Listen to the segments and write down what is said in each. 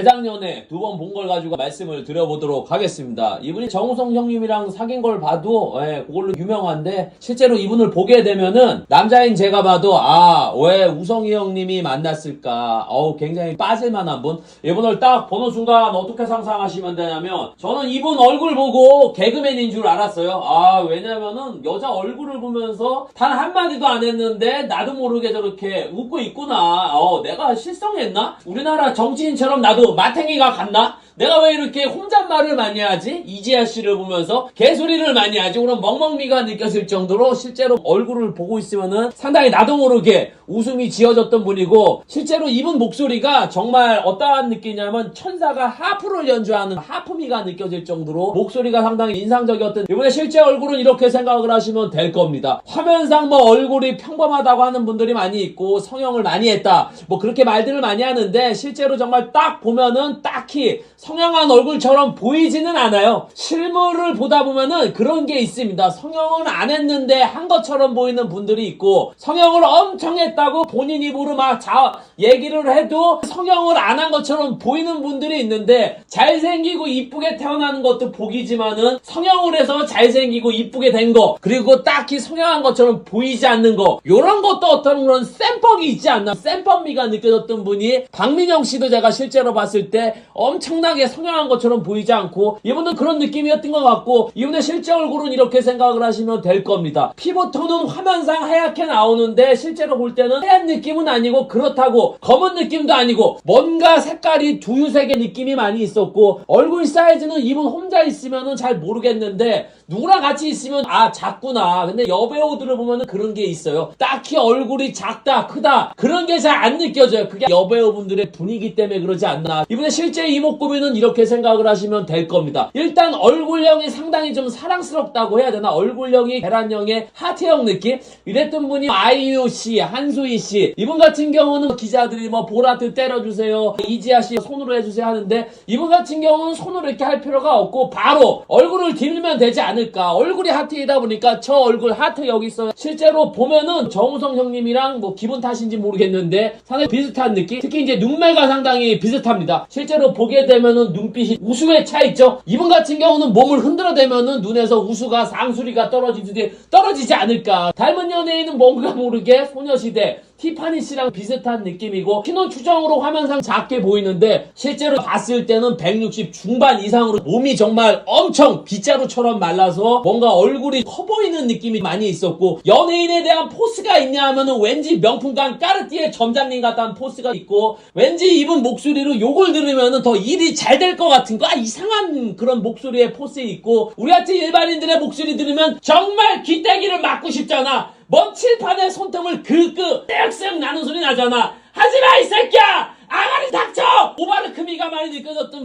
재작년에 두 번 본 걸 가지고 말씀을 드려보도록 하겠습니다. 이분이 정우성 형님이랑 사귄 걸 봐도 예, 그걸로 유명한데 실제로 이분을 보게 되면은 남자인 제가 봐도 아 왜 우성이 형님이 만났을까 어우 굉장히 빠질만한 분 이분을 딱 보는 순간 어떻게 상상하시면 되냐면 저는 이분 얼굴 보고 개그맨인 줄 알았어요. 아 왜냐면은 여자 얼굴을 보면서 단 한마디도 안 했는데 나도 모르게 저렇게 웃고 있구나. 어 내가 실성했나? 우리나라 정치인처럼 나도 마탱이가 같나? 내가 왜 이렇게 혼잣말을 많이 하지? 이지아 씨를 보면서 개소리를 많이 하지? 그런 멍멍미가 느껴질 정도로 실제로 얼굴을 보고 있으면은 상당히 나도 모르게 웃음이 지어졌던 분이고 실제로 이분 목소리가 정말 어떠한 느낌이냐면 천사가 하프를 연주하는 하프미가 느껴질 정도로 목소리가 상당히 인상적이었던 이번에 실제 얼굴은 이렇게 생각을 하시면 될 겁니다. 화면상 뭐 얼굴이 평범하다고 하는 분들이 많이 있고 성형을 많이 했다 뭐 그렇게 말들을 많이 하는데 실제로 정말 딱 보면 은 딱히 성형한 얼굴처럼 보이지는 않아요. 실물을 보다 보면은 그런 게 있습니다. 성형은 안 했는데 한 것처럼 보이는 분들이 있고 성형을 엄청 했다고 본인 입으로 막 자, 얘기를 해도 성형을 안 한 것처럼 보이는 분들이 있는데 잘생기고 이쁘게 태어나는 것도 복이지만은 성형을 해서 잘생기고 이쁘게 된 거 그리고 딱히 성형한 것처럼 보이지 않는 거 요런 것도 어떤 그런 쌤뻑이 있지 않나 쌤뻑미가 느껴졌던 분이 박민영 씨도 제가 실제로 봤을 때 엄청나게 성형한 것처럼 보이지 않고 이분도 그런 느낌이었던 것 같고 이분의 실제 얼굴은 이렇게 생각을 하시면 될 겁니다. 피부톤은 화면상 하얗게 나오는데 실제로 볼 때는 하얀 느낌은 아니고 그렇다고 검은 느낌도 아니고 뭔가 색깔이 두유색의 느낌이 많이 있었고 얼굴 사이즈는 이분 혼자 있으면은 잘 모르겠는데 누구랑 같이 있으면 아 작구나. 근데 여배우들을 보면은 그런 게 있어요. 딱히 얼굴이 작다 크다. 그런 게 잘 안 느껴져요. 그게 여배우분들의 분위기 때문에 그러지 않나. 이분의 실제 이목구비는 이렇게 생각을 하시면 될 겁니다. 일단 얼굴형이 상당히 좀 사랑스럽다고 해야 되나? 얼굴형이 계란형의 하트형 느낌? 이랬던 분이 아이유 씨 한소희 씨. 이분 같은 경우는 기자들이 뭐 보라트 때려주세요 이지아 씨 손으로 해주세요 하는데 이분 같은 경우는 손으로 이렇게 할 필요가 없고 바로 얼굴을 들면 되지 않 을까. 얼굴이 하트이다 보니까 저 얼굴 하트 여기 있어요. 실제로 보면은 정우성 형님이랑 뭐 기분 탓인지 모르겠는데 상당히 비슷한 느낌? 특히 이제 눈매가 상당히 비슷합니다. 실제로 보게 되면은 눈빛이 우수에 차 있죠? 이분 같은 경우는 몸을 흔들어 대면은 눈에서 우수가 상수리가 떨어지듯이 떨어지지 않을까. 닮은 연예인은 뭔가 모르게 소녀시대 티파니 씨랑 비슷한 느낌이고 키는 추정으로 화면상 작게 보이는데 실제로 봤을 때는 160 중반 이상으로 몸이 정말 엄청 빗자루처럼 말라서 뭔가 얼굴이 커 보이는 느낌이 많이 있었고 연예인에 대한 포스가 있냐 하면은 왠지 명품관 까르띠에 점장님 같다는 포스가 있고 왠지 이분 목소리로 욕을 들으면은 더 일이 잘 될 것 같은 거? 아, 이상한 그런 목소리의 포스 있고 우리 같은 일반인들의 목소리 들으면 정말 귀때기를 맞고 싶잖아 먼 칠판에 손톱을 긁그 쓱쓱 나는 소리 나잖아. 하지마 이 새끼야! 아가리 닥쳐! 오바르 크미가 많이 느껴졌던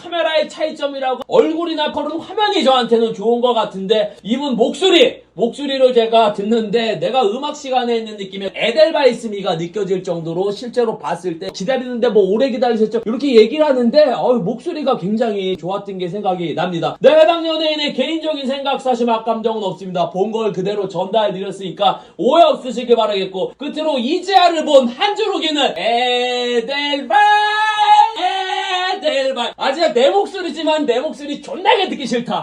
카메라의 차이점이라고 얼굴이나 그런 화면이 저한테는 좋은 것 같은데 이분 목소리 목소리를 제가 듣는데 내가 음악 시간에 있는 느낌의 에델바이스미가 느껴질 정도로 실제로 봤을 때 기다리는데 뭐 오래 기다리셨죠? 이렇게 얘기를 하는데 어, 목소리가 굉장히 좋았던 게 생각이 납니다. 내 해당 연예인의 개인적인 생각 사실 막감정은 없습니다. 본 걸 그대로 전달 드렸으니까 오해 없으시길 바라겠고 끝으로 이지아를 본 한주로기는 에델바이 에 아직 내 목소리지만 내 목소리 존나게 듣기 싫다